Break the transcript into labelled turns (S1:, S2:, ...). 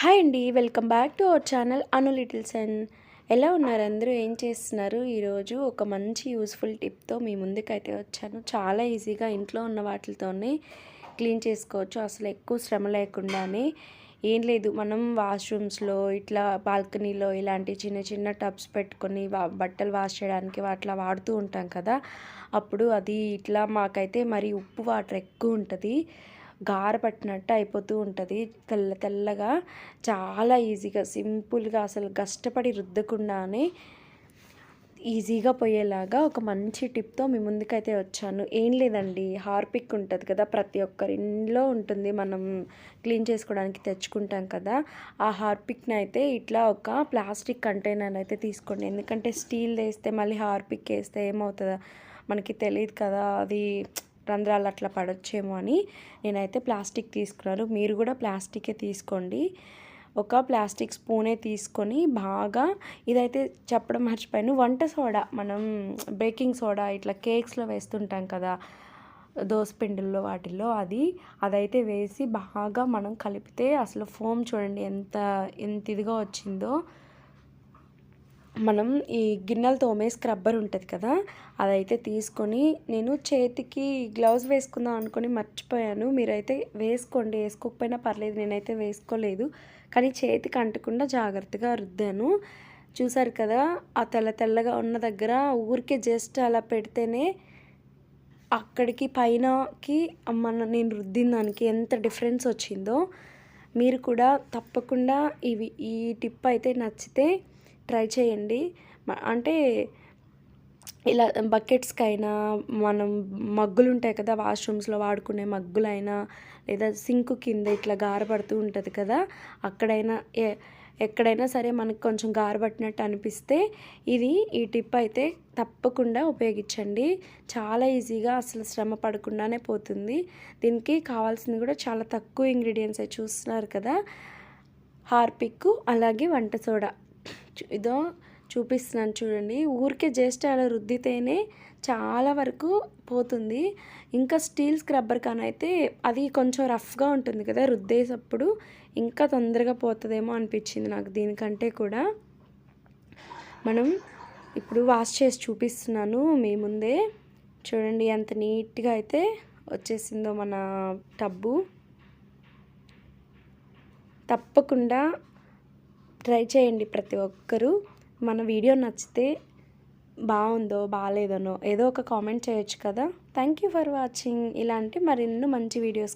S1: Hi అండి welcome back to our channel Anu littles and ఎలా ఉన్నారు? అందరూ ఏం చేస్తున్నారు? ఈరోజు ఒక మంచి యూస్ఫుల్ టిప్తో మీ ముందుకైతే వచ్చాను. చాలా ఈజీగా ఇంట్లో ఉన్న వాటితోనే క్లీన్ చేసుకోవచ్చు. అసలు ఎక్కువ శ్రమ లేకుండానే. ఏం లేదు మనం వాష్రూమ్స్లో ఇట్లా బాల్కనీలో ఇలాంటి చిన్న చిన్న టబ్స్ పెట్టుకొని వా- బట్టలు వాష్ చేయడానికి అట్లా వాడుతూ ఉంటాం కదా. అప్పుడు అది ఇట్లా మాకైతే మరి ఉప్పు వాటర్ ఎక్కువ ఉంటుంది. గార పట్టినట్టు అయిపోతూ ఉంటుంది. తెల్ల తెల్లగా చాలా ఈజీగా సింపుల్గా అసలు కష్టపడి రుద్దకుండానే ఈజీగా పోయేలాగా ఒక మంచి టిప్తో మీ ముందుకైతే వచ్చాను. ఏం లేదండి హార్పిక్ ఉంటుంది కదా ప్రతి ఒక్కరి ఇంట్లో ఉంటుంది. మనం క్లీన్ చేసుకోవడానికి తెచ్చుకుంటాం కదా ఆ హార్పిక్ని అయితే ఇట్లా ఒక ప్లాస్టిక్ కంటైనర్ అయితే తీసుకోండి. ఎందుకంటే స్టీల్ వేస్తే మళ్ళీ హార్పిక్ వేస్తే ఏమవుతుందా? మనకి తెలియదు కదా అది రంధ్రాలు అట్లా పడొచ్చేమో అని నేనైతే ప్లాస్టిక్ తీసుకున్నాను. మీరు కూడా ప్లాస్టికే తీసుకోండి. ఒక ప్లాస్టిక్ స్పూనే తీసుకొని బాగా ఇదైతే చెప్పడం మర్చిపోయాను. వంట సోడా మనం బేకింగ్ సోడా ఇట్లా కేక్స్లో వేస్తుంటాం కదా దోసపిండిల్లో వాటిల్లో అది అదైతే వేసి బాగా మనం కలిపితే అసలు ఫోమ్ చూడండి ఎంత ఎంత ఇదిగా వచ్చిందో. మనం ఈ గిన్నెలు తోమే స్క్రబ్బర్ ఉంటుంది కదా అదైతే తీసుకొని నేను చేతికి గ్లౌజ్ వేసుకుందాం అనుకొని మర్చిపోయాను. మీరైతే వేసుకోండి వేసుకోకపోయినా పర్లేదు నేనైతే వేసుకోలేదు. కానీ చేతికి అంటకుండా జాగ్రత్తగా రుద్దాను. చూసారు కదా ఆ తెల్ల తెల్లగా ఉన్న దగ్గర ఊరికే జస్ట్ అలా పెడితేనే అక్కడికి పైనకి మన నేను రుద్దిన దానికి ఎంత డిఫరెన్స్ వచ్చిందో. మీరు కూడా తప్పకుండా ఇవి ఈ టిప్ అయితే నచ్చితే ట్రై చేయండి. అంటే ఇలా బకెట్స్కైనా మనం మగ్గులు ఉంటాయి కదా వాష్రూమ్స్లో వాడుకునే మగ్గులైనా లేదా సింక్ కింద ఇట్లా గారపడుతూ ఉంటుంది కదా అక్కడైనా ఎక్కడైనా సరే మనకు కొంచెం గారబట్టినట్టు అనిపిస్తే ఇది ఈ టిప్ అయితే తప్పకుండా ఉపయోగించండి. చాలా ఈజీగా అసలు శ్రమ పడకుండానే పోతుంది. దీనికి కావాల్సింది కూడా చాలా తక్కువ ఇంగ్రీడియంట్స్ చూస్తున్నారు కదా హార్పిక్ అలాగే వంట సోడా. ఇదో చూపిస్తున్నాను చూడండి. ఊరికే జస్ట్ అలా రుద్దితేనే చాలా వరకు పోతుంది. ఇంకా స్టీల్ స్క్రబ్బర్ కానీ అయితే అది కొంచెం రఫ్గా ఉంటుంది కదా రుద్దేసప్పుడు. ఇంకా తొందరగా పోతుందేమో అనిపించింది నాకు దీనికంటే కూడా. మనం ఇప్పుడు వాష్ చేసి చూపిస్తున్నాను మీ ముందే. చూడండి ఎంత నీట్గా అయితే వచ్చేసిందో మన టబ్బు. తప్పకుండా ట్రై చేయండి ప్రతి ఒక్కరూ. మన వీడియో నచ్చితే బాగుందో బాగాలేదనో ఏదో ఒక కామెంట్ చేయొచ్చు కదా. థ్యాంక్ యూ ఫర్ వాచింగ్ ఇలాంటి మరెన్నో మంచి వీడియోస్